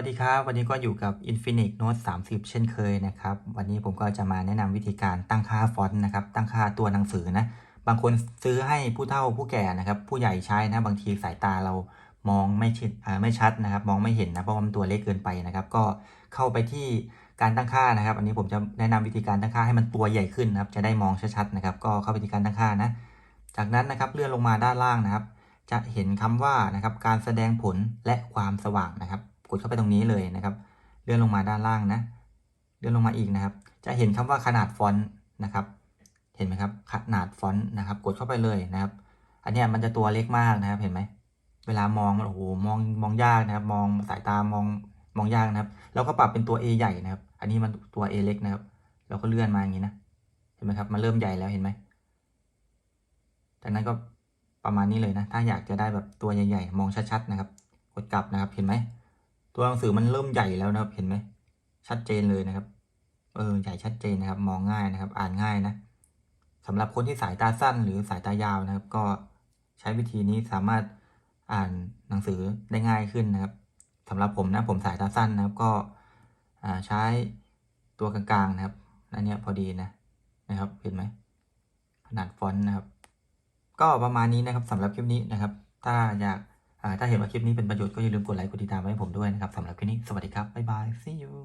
สวัสดีครับ วันนี้ก็อยู่กับ Infinix Note 30 เช่นเคยนะครับ วันนี้ผมก็จะมาแนะนำวิธีการตั้งค่าฟอนต์นะครับ ตั้งค่าตัวหนังสือนะ บางคนซื้อให้ผู้เฒ่าผู้แก่นะครับ ผู้ใหญ่ใช้นะ บางทีสายตาเรามองไม่ชิดไม่ชัดนะครับ มองไม่เห็นนะ เพราะว่ามันตัวเล็กเกินไปนะครับ ก็เข้าไปที่การตั้งค่านะครับ อันนี้ผมจะแนะนำวิธีการตั้งค่าให้มันตัวใหญ่ขึ้นนะครับ จะได้มองชัดๆนะครับ ก็เข้าไปที่การตั้งค่านะ จากนั้นนะครับเลื่อนลงมาด้านล่างนะครับ จะเห็นคำว่านะครับ การแสดงผลและความสว่างนะครับ กดเข้าไปตรงนี้เลยนะครับ เลื่อนลงมาด้านล่างนะ เลื่อนลงมาอีกนะครับ จะเห็นคำว่าขนาดฟอนต์นะครับ เห็นไหมครับ ขนาดฟอนต์นะครับ กดเข้าไปเลยนะครับ อันนี้มันจะตัวเล็กมากนะครับ เห็นไหม เวลามองมันโอ้โห มองมองยากนะครับ มองสายตามองมองยากนะครับเราก็ปรับเป็นตัว A ใหญ่นะครับ อันนี้มันตัว A เล็กนะครับ เราก็เลื่อนมาอย่างนี้นะ เห็นไหมครับ มันเริ่มใหญ่แล้วเห็นไหมจากนั้นก็ประมาณนี้เลยนะ ถ้าอยากจะได้แบบตัวใหญ่ๆ มองชัดๆ นะครับ กดกลับนะครับ เห็นไหม ตัวหนังสือมันเริ่มใหญ่แล้วนะครับ เห็นไหมชัดเจนเลยนะครับ เออใหญ่ชัดเจนนะครับ มองง่ายนะครับ อ่านง่ายนะสำหรับคนที่สายตาสั้นหรือสายตายาวนะครับ ก็ใช้วิธีนี้สามารถอ่านหนังสือได้ง่ายขึ้นนะครับสำหรับผมนะผมสายตาสั้นนะครับ ก็ใช้ตัวกลางๆนะครับอันนี้พอดีนะนะครับ เห็นไหมขนาดฟอนต์นะครับ ก็ประมาณนี้นะครับสำหรับคลิปนี้นะครับ ถ้าอยาก ถ้าเห็นว่าคลิปนี้เป็นประโยชน์ก็อย่าลืมกดไลค์กดติดตามไว้ให้ผมด้วยนะครับสำหรับคลิปนี้สวัสดีครับบ๊ายบาย see you